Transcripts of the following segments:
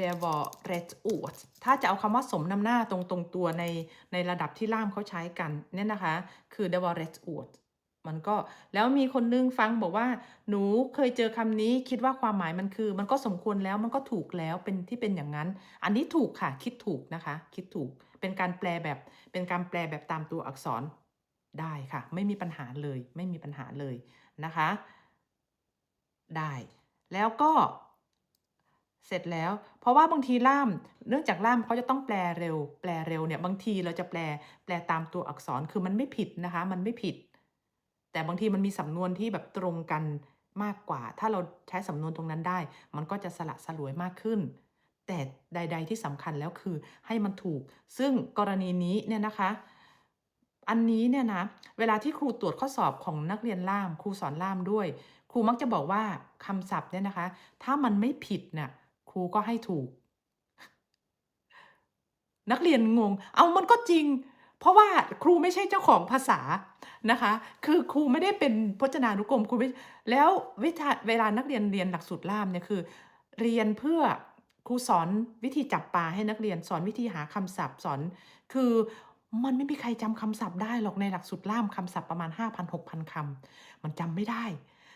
det var rätt åt ถ้าจะเอาคำว่าสมนำหน้าตรงตรงตัวในในระดับที่ล่ามเขาใช้กันเนี่ยนะคะ คือ det var rätt åt มันก็แล้วมีคนนึงฟังบอกว่า หนูเคยเจอคำนี้คิดว่าความหมายมันคือ มันก็สมควรแล้วมันก็ถูกแล้วเป็นที่เป็นอย่างนั้น อันนี้ถูกค่ะ คิดถูกนะคะ คิดถูกเป็นการแปลแบบเป็นการแปลแบบตามตัวอักษรได้ค่ะ ไม่มีปัญหาเลย ไม่มีปัญหาเลยนะคะ ได้ แล้วก็ เสร็จแล้ว เพราะว่าบางทีล่าม เนื่องจากล่ามเขาจะต้องแปลเร็ว แปลเร็วเนี่ย บางทีเราจะแปล แปลตามตัวอักษร คือมันไม่ผิดนะคะ มันไม่ผิด แต่บางทีมันมีสำนวนที่แบบตรงกันมากกว่า ถ้าเราใช้สำนวนตรงนั้นได้ มันก็จะสละสลวยมากขึ้น แต่ใด ๆ ที่สำคัญแล้วคือให้มันถูก ซึ่งกรณีนี้เนี่ยนะคะ อันนี้เนี่ยนะ เวลาที่ครูตรวจข้อสอบของนักเรียนล่าม ครูสอนล่ามด้วย ครูมักจะบอกว่าคำศัพท์เนี่ยนะคะ ถ้ามันไม่ผิดน่ะค รูก็ให้ถูก นักเรียนงง เอามันก็จริง เพราะว่าครูไม่ใช่เจ้าของภาษานะคะ คือครูไม่ได้เป็นพจนานุกรมครูไม่แล้ววิชาเวลานักเรียนเรียนหลักสูตรล่ามเนี่ยคือ เรียนเพื่อครูสอนวิธีจับปลาให้นักเรียนสอนวิธีหาคำศัพท์สอน คือมันไม่มีใครจำคำศัพท์ได้หรอกในหลักสูตรล่ามคำศัพท์ประมาณ 5,000-6,000คำมันจำไม่ได้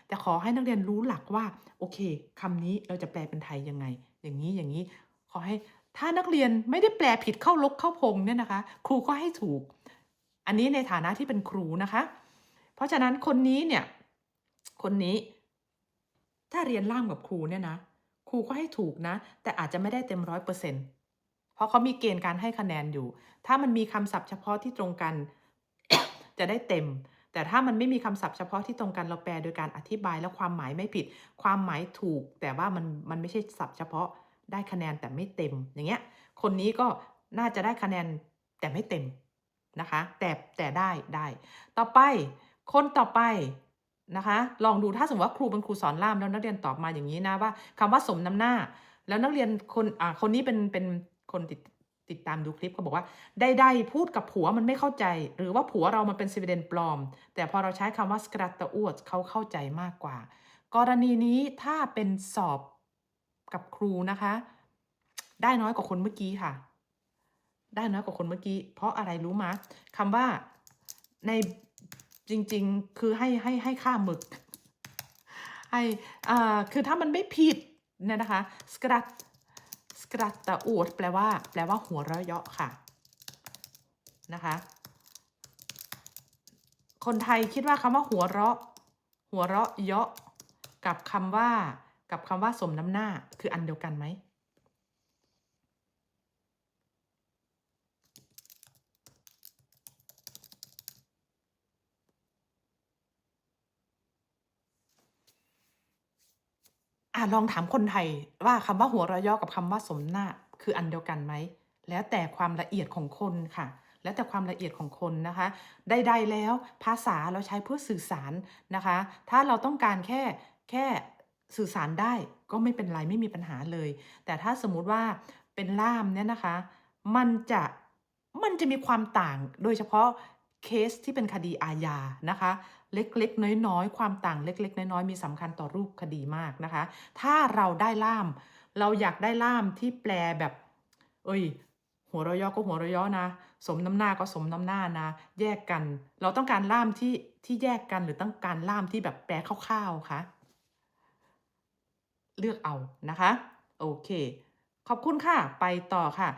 แต่ขอให้นักเรียนรู้หลักว่า โอเคคำนี้เราจะแปลเป็นไทยยังไง อย่างนี้อย่างนี้ ขอให้ถ้านักเรียนไม่ได้แปลผิดเข้าลกเข้าพงเนี่ยนะคะ ครูก็ให้ถูก อันนี้ในฐานะที่เป็นครูนะคะ เพราะฉะนั้นคนนี้เนี่ย คนนี้ ถ้าเรียนล่ามกับครูเนี่ยนะครูก็ให้ถูกนะ แต่อาจจะไม่ได้เต็มร้อยเปอร์เซ็นต์เพราะเขามีเกณฑ์การให้คะแนนอยู่ ถ้ามันมีคำศัพท์เฉพาะที่ตรงกัน จะได้เต็ม แต่ถ้ามันไม่มีคำศัพท์เฉพาะที่ตรงกันเราแปลโดยการอธิบายแล้วความหมายไม่ผิด ความหมายถูก แต่ว่ามันมันไม่ใช่ศัพท์เฉพาะได้คะแนนแต่ไม่เต็มอย่างเงี้ยคนนี้ก็น่าจะได้คะแนนแต่ไม่เต็มนะคะ แต่แต่ได้ได้ ต่อไปคนต่อไปนะคะ ลองดูถ้าสมมติว่าครูเป็นครูสอนล่ามแล้วนักเรียนตอบมาอย่างนี้นะว่าคำว่าสมน้ำหน้า แล้วนักเรียนคนอ่าคนนี้เป็นเป็นคนติด ติดตามดูคลิปเขาบอกว่าใดๆพูดกับผัวมันไม่เข้าใจ หรือว่าผัวเรามันเป็นสวีเดนปลอม แต่พอเราใช้คำว่าสกรัตตอวดเขาเข้าใจมากกว่า กรณีนี้ถ้าเป็นสอบกับครูนะคะ ได้น้อยกว่าคนเมื่อกี้ค่ะ ได้น้อยกว่าคนเมื่อกี้ เพราะอะไรรู้มะคำว่าในจริง ๆ คือให้ให้ให้ค่าหมึกให้อ่าคือถ้ามันไม่ผิดเนี่ยนะคะสกรัต กระตตะอูดแปลว่า แปลว่าหัวเราะเยาะค่ะ นะคะ คนไทยคิดว่าคำว่าหัวเราะ หัวเราะเยาะกับคำว่า กับคำว่าสมน้ำหน้าคืออันเดียวกันไหม อะลองถามคนไทยว่าคำว่าหัวเราะยาะกับคำว่าสมหน้าคืออันเดียวกันไหม แล้วแต่ความละเอียดของคนค่ะ แล้วแต่ความละเอียดของคนนะคะ ใดๆแล้วภาษาเราใช้เพื่อสื่อสารนะคะ ถ้าเราต้องการแค่แค่สื่อสารได้ก็ไม่เป็นไรไม่มีปัญหาเลย แต่ถ้าสมมุติว่าเป็นล่ามเนี่ยนะคะ มันจะมันจะมีความต่างโดยเฉพาะเคสที่เป็นคดีอาญานะคะ เล็กๆ น้อยๆ ความต่างเล็ก ๆ น้อยๆ มีสำคัญต่อรูปคดีมากนะคะ ถ้าเราได้ล่าม เราอยากได้ล่ามที่แปลแบบ เอ้ย หัวเรายาะก็หัวเรายาะนะ สมน้ำหน้าก็สมน้ำหน้านะ แยกกัน เราต้องการล่ามที่ที่แยกกันหรือต้องการล่ามที่แบบแปลคร่าวๆคะเลือกเอานะคะ โอเค ขอบคุณค่ะ ไปต่อค่ะ